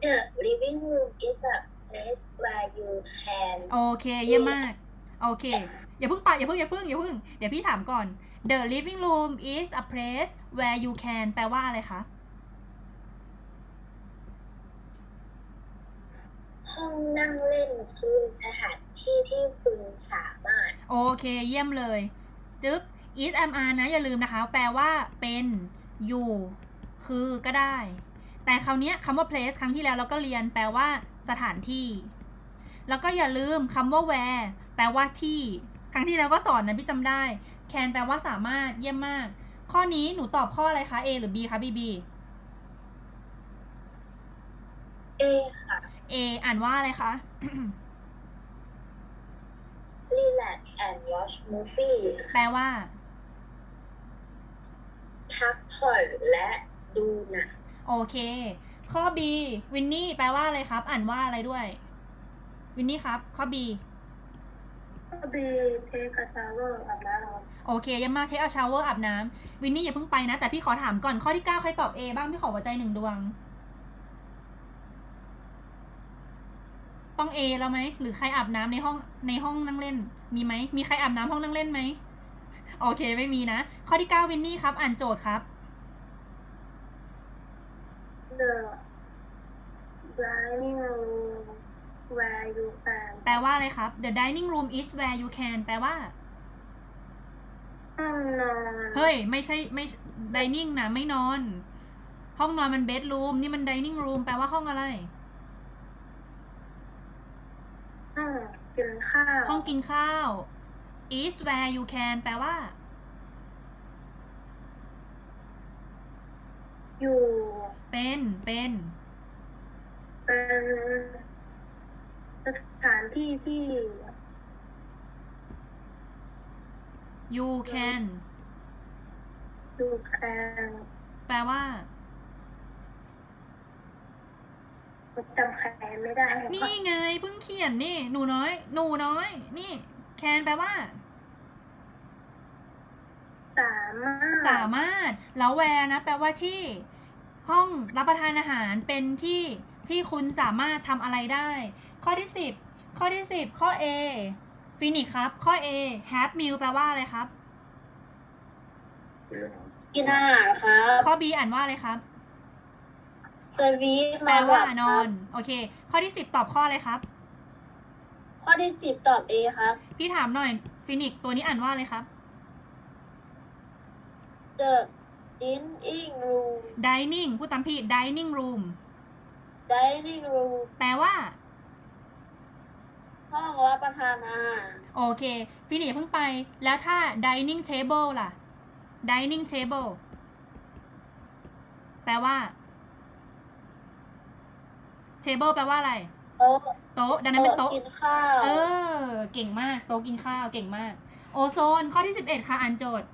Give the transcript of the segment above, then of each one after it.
The living room is a place where you can โอเค เยี่ยมมาก โอเค อย่าเพิ่งไปอย่าเพิ่งอย่าเพิ่งอย่าเพิ่ง เดี๋ยวพี่ถามก่อน The living room is a place where you can แปลว่าอะไรคะ ห้องนั่งเล่นคือสถานที่ที่คุณสามารถ โอเค เยี่ยมเลยจึ๊บ is am are นะ อย่าลืมนะคะ แปลว่าเป็น อยู่ คือก็ได้ แต่คราวเนี้ยคำว่า place ครั้งที่แล้วเราก็เรียนแปลว่าสถานที่ แล้วก็อย่าลืมคำว่า where แปลว่าที่ ครั้งที่แล้วก็สอนนะพี่จำได้ can แปลว่าสามารถเยี่ยมมาก ข้อนี้หนูตอบข้ออะไรคะ A หรือ B คะ B B A ค่ะ A อ่านว่าอะไรคะ relax and watch movie แปลว่า พักผ่อนและดูหนัง โอเค ข้อ B วินนี่แปลว่าอะไรครับ อ่านว่าอะไรด้วย วินนี่ครับ ข้อ B บีเทคาชาเวอร์อาบน้โอเคเยังมากเทคเอาชาวเวอร์อาบน้ำวินนี่อย่าเพิ่งไปนะ แต่พี่ขอถามก่อนข้อที่ 9 ใครตอบ A บ้าง พี่ขอหัวใจหนึ่งดวง ต้อง A แล้วไหม หรือใครอาบน้ำในห้องในห้องนั่งเล่น มีไหม มีใครอาบน้ำห้องนั่งเล่นไหม โอเคไม่มีนะ ข้อที่ 9 วินนี่ครับ อ่านโจทย์ครับำ The dining room where you can แปลว่าอะไรครับ The dining room is where you can แปลว่า ห้องนอนเฮ้ย ไม่ใช่ไม่ dining นะไม่นอน ห้องนอนมัน bedroom นี่มัน dining room แปลว่าห้องอะไร ห้องกินข้าว ห้องกินข้าว is where you can แปลว่า อยู่ เป็นเป็นเป็นสถานที่ที่ you can ดูแคลนแปลว่าจำแคลนไม่ได้ นี่ไงเพิ่งเขียนนี่ หนูน้อย หนูน้อย นี่ can แปลว่า สามารถ สามารถ แล้ว where นะ แปลว่าที่ ห้องรับประทานอาหารเป็นที่ที่คุณสามารถทำอะไรได้ ข้อที่ 10 ข้อที่ 10 ข้อ A ฟินิกครับ ข้อ A have meal แปลว่าอะไรครับ กินอาหารครับข้อ B อ่านว่าอะไรครับ สวีทแปลว่านอน โอเค ข้อที่ 10 ตอบข้ออะไรครับ ข้อที่สิบตอบ A ครับ พี่ถามหน่อยฟินิกตัวนี้อ่านว่าอะไรครับ The dining room dining พูดตามพี่ dining room dining room แปลว่า ห้องรับประทานอาหารโอเค ฟินิกอย่าเพิ่งไป แล้วถ้า dining table ล่ะ dining table แปลว่า table แปลว่าอะไร โต๊ะโต๊ะ ดังนั้นเป็นโต๊ะ กินข้าว เออ เก่งมาก โต๊ะกินข้าว เก่งมาก โอโซน ข้อที่ 11 ค่ะ อ่านโจทย์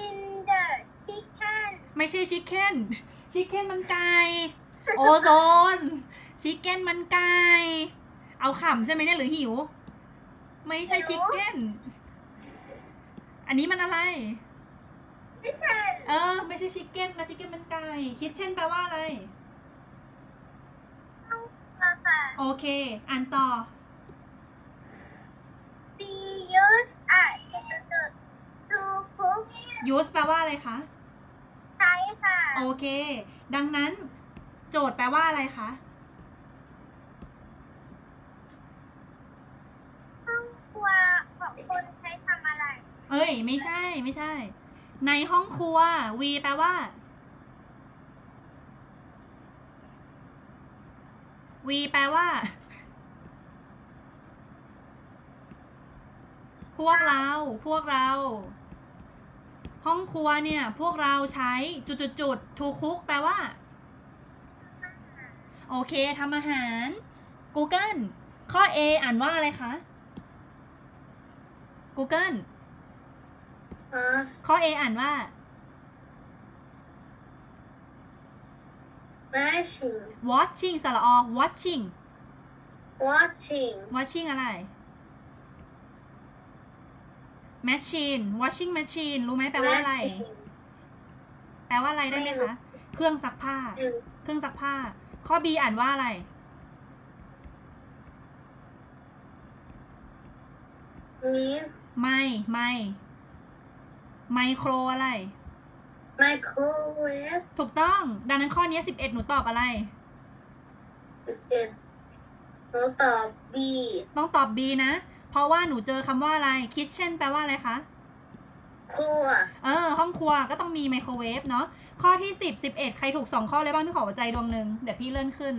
in the chicken ไม่ใช่ชิคเก้นชิคเก้นมันไก่โอโซนชิคเก้นมันไก่เอาขำใช่ไหมเนี่ยหรือหิว ไม่ใช่หิวชิคเก้นอันนี้มันอะไร ไม่ใช่ เออ ไม่ใช่ชิคเก้นนะชิคเก้นมันไก่คิดเช่นแปลว่าอะไรค่ะโอเค อ่านต่อ be used at จุด to cook use แปลว่าอะไรคะ ใช้ค่ะ โอเค ดังนั้น โจทย์แปลว่าอะไรคะห้องครัวของคนใช้ทำอะไร เอ้ย ไม่ใช่ ไม่ใช่ ในห้องครัว V แปลว่า V แปลว่า พวกเรา พวกเรา ห้องครัวเนี่ย พวกเราใช้จุดจุดจุดทูคุกแปลว่า โอเคทำอาหาร Google ข้อ A อ่านว่าอะไรคะ Google ฮะข้อ A อ่านว่า watching watching สระอ watching watching watching อะไร machine washing machine รู้ไหมแปลว่าอะไร Watching ลว่าอะไรได้ไหมคะ เครื่องซักผ้าอืมเครื่องซักผ้า ข้อ B อ่านว่าอะไร นี้ไม่ไม่ไมโครอะไร ไมโครเวฟถูกต้อง ดังนั้นข้อนี้สิบเอ็ดหนูตอบอะไร สิบเอ็ดหนูตอบ B ต้องตอบ B นะ เพราะว่าหนูเจอคำว่าอะไร kitchen แปลว่าอะไรคะ ครัวเออ ห้องครัวก็ต้องมีไมโครเวฟเนาะ ข้อที่สิบสิบเอ็ดใครถูกสองข้อเลยบ้างพี่ขอหัวใจดวงหนึ่งเดี๋ยวพี่เลื่อนขึ้น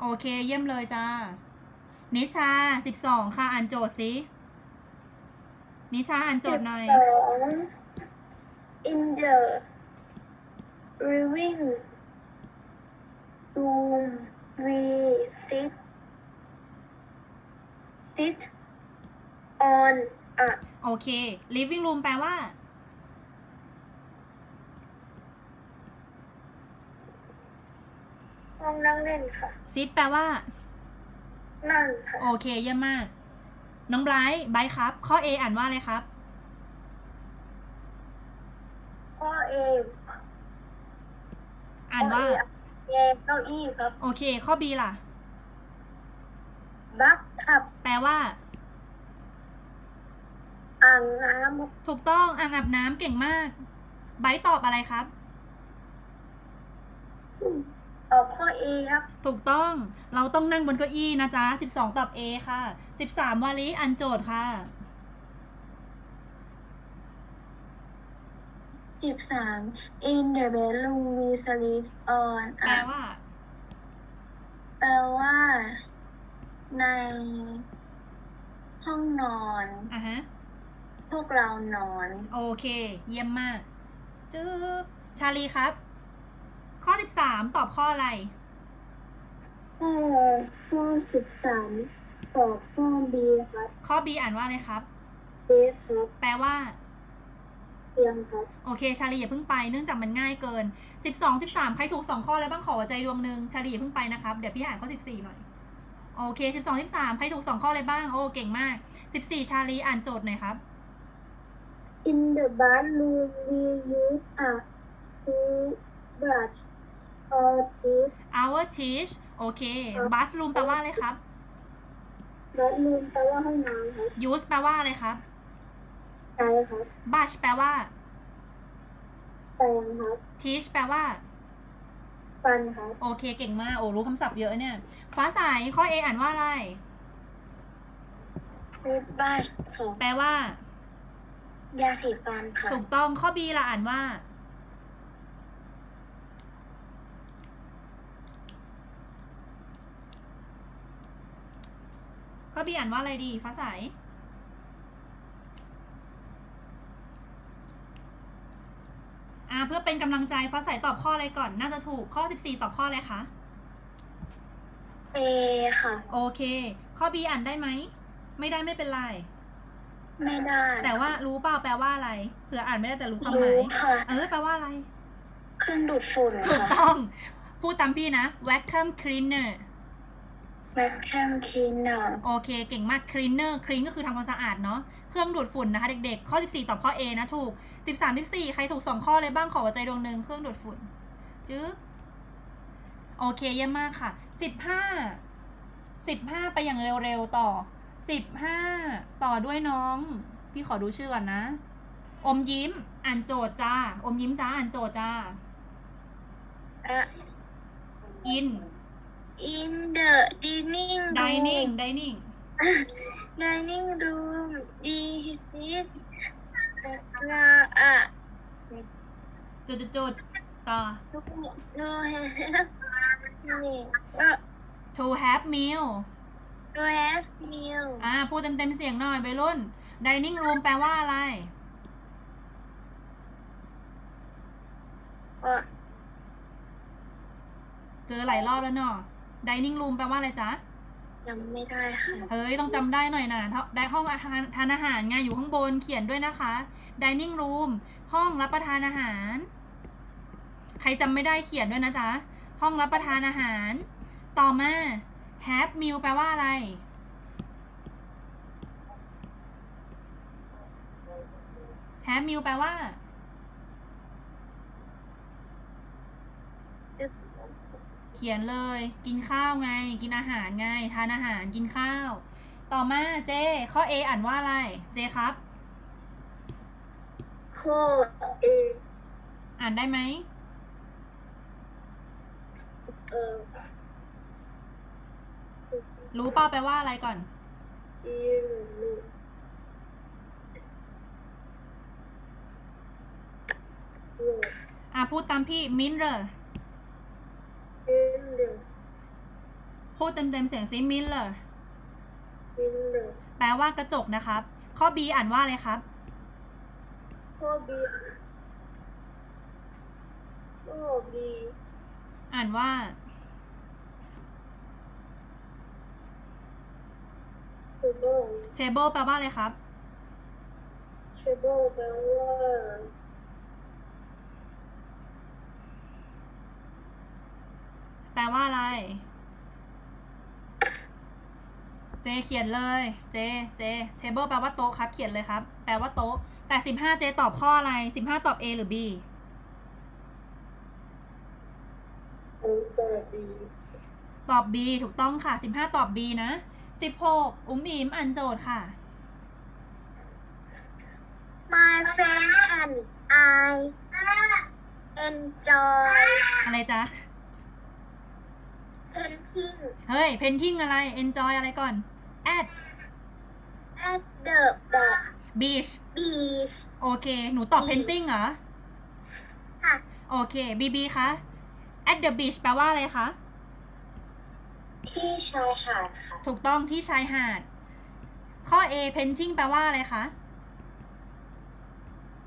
โอเค เยี่ยมเลยจ้า นิชาสิบสองค่ะ อ่านโจทย์สิ นิชาอ่านโจทย์หน่อย สอง in the living room we sit sit on a โอ เค living room แปลว่า ห้องนั่งเล่นค่ะ sit แปลว่า นั่งค่ะ โอเคเยี่ยมมาก น้องไบรท์ไบรท์ครับ ข้อ A อ่านว่าอะไรครับ ข้อ A อ่านว่าข้อ A เก้าอี้ครับ โอเค ข้อ B ล่ะ บักขับ แปลว่า อ่างน้ถูกต้องอ่างอาบน้ำเก่งมาก ไบรท์ตอบอะไรครับำตอบข้อ A ครับ ถูกต้อง เราต้องนั่งบนเก้าอี้นะจ๊ะ 12 ตอบ A ค่ะ 13 วาลีอ่านโจทย์ค่ะ สิบสาม in the bedroom we sleep on แปล a ว่า แปลว่า ในห้องนอน อะฮะพ วกเรานอน โอเค เยี่ยมมากจึ๊บชาลีครับ ข้อ13ตอบข้ออะไร ข้อข้อสิบสามตอบข้อ B ครับข้อ B อ่านว่าอะไรครับ เบสครับแปลว่า เตียงครับ โอเค ชาลีอย่าเพิ่งไปเนื่องจากมันง่ายเกิน 12 13 ใครถูก 2 ข้อแล้วบ้างขอหัวใจดวงหนึ่งชาลีอย่าเพิ่งไปนะครับ เดี๋ยวพี่อ่านข้อ 14 หน่อย โอเค 12 13 ใครถูก 2 ข้อเลยบ้าง โอ้ เก่งมาก 14 ชาลีอ่านโจทย์หน่อยครับ In the bathroom we use a toothbrush or teeth our teach โอเค bathroom แปลว่าอะไรครับ bathroom แปลว่าห้องน้ำครับ use แปลว่าอะไรครับ ใช่ครับ brush แปลว่า แปรงครับ teach แปลว่า ฟันครับ โอเค เก่งมาก โอ้ รู้คำศัพท์เยอะเนี่ย ฟ้าใสข้อ A อ่านว่าอะไร toothbrush ค่ะแปลว่า ยาสีฟันค่ะ ถูกต้องข้อ B ล่ะอ่านว่า ข้อ B อ่านว่าอะไรดีฟ้าใส อ่าเพื่อเป็นกำลังใจฟ้าใสตอบข้ออะไรก่อน น่าจะถูกข้อ 14 ตอบข้ออะไรคะ A ค่ะ โอเค ข้อ B อ่านได้ไหม ไม่ได้ไม่เป็นไร ไม่ได้ แต่ว่ารู้เปล่าแปลว่าอะไรเผื่ออ่านไม่ได้แต่รู้ความหมารู้ยค่ะ เออแปลว่าอะไร เครื่องดูดฝุ่นถูกค่ะต้อง พูดตามพี่นะ vacuum cleaner vacuum cleaner โอเค เก่งมาก cleaner clean ก็คือทำความสะอาดเนาะ เครื่องดูดฝุ่นนะคะเด็กๆ ข้อ 14 ตอบข้อ A นะถูก 13 14 ใครถูก 2 ข้อเลยบ้างขอหัวใจดวงหนึ่งเครื่องดูดฝุ่น จึ๊บ โอเค เยี่ยมมากค่ะ 15 15 ไปอย่างเร็วๆ ต่อ 15ต่อด้วยน้อง พี่ขอดูชื่อก่อนนะ อมยิ้ม อ่านโจทย์จ้า อมยิ้มจ้า อ่านโจทย์จ้าอะ in in the dining room dining dining dining room we sit ละอะจุดจุดๆๆต่อลูกโลแฮนี่ก็ to have meal to have meal อ่าพูดเต็มๆเสียงหน่อยไปรุ่น dining room แปลว่าอะไรก็เจอหลายรอบแล้วเนาะ dining room แปลว่าอะไรจ๊ะยังไม่ได้ค่ะเฮ้ยต้องจำได้หน่อยนะถ้าได้ห้องอาหารทานอาหารไงอยู่ข้างบนเขียนด้วยนะคะ dining room ห้องรับประทานอาหาร ใครจำไม่ได้เขียนด้วยนะจ๊ะ ห้องรับประทานอาหาร ต่อมา have meal แปลว่าอะไรแฮมมิวแปลว่า เขียนเลย กินข้าวไง กินอาหารไง ทานอาหาร กินข้าว ต่อมาเจ ข้อ A อ่านว่าอะไร เจครับ ข้อ A อ่านได้ไหม เออ รู้เปล่าแปลว่าอะไรก่อนอีหนึ่งหนึ่งอะพูดตามพี่ mirror อินหนึ่งพูดเต็มเต็มๆเสียงซิ mirror อินหนึ่งแปลว่ากระจกนะครับ ข้อ B อ่านว่าอะไรครับ ข้อบีข้อบีอ่านว่า เทเบิล table แปลว่าอะไรครับเทเบิลแปลว่าแปลว่าอะไร เจเขียนเลย เจ เจ table แปลว่าโต๊ะครับ เขียนเลยครับ แปลว่าโต๊ะ แต่สิบห้าเจตอบข้ออะไรสิบห้าตอบ A หรือ B อันเตอร์บีตอบ B ถูกต้องค่ะสิบห้าตอบ B นะ สิบหกอุ้มอิมอ่านโจทย์ค่ะ My friend and I enjoy อะไรจ๊ะ painting เฮ้ย painting อะไร enjoy อะไรก่อน at at the beach beach โอเค หนูตอบ Beach painting เหรอ ค่ะ โอเค BB คะ at the beach แปลว่าอะไรคะ ที่ชายหาดค่ะ ถูกต้องที่ชายหาด ข้อ A painting แปลว่าอะไรคะ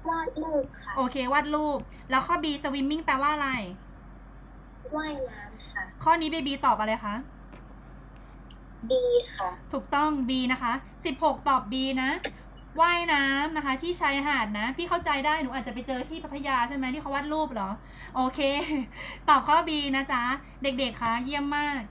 วาดรูปค่ะ โอเควาดรูป แล้วข้อ B swimming แปลว่าอะไรว่ายน้ำค่ะ ข้อนี้ BB ตอบอะไรคะ B ค่ะ ถูกต้อง B นะคะ16 ตอบ B นะว่ายน้ำนะคะ ที่ชายหาดนะ พี่เข้าใจได้หนูอาจจะไปเจอที่พัทยาใช่ไหมที่เขาวาดรูปเหรอ โอเค ตอบข้อ B นะจ๊ะ เด็กๆคะเยี่ยมมาก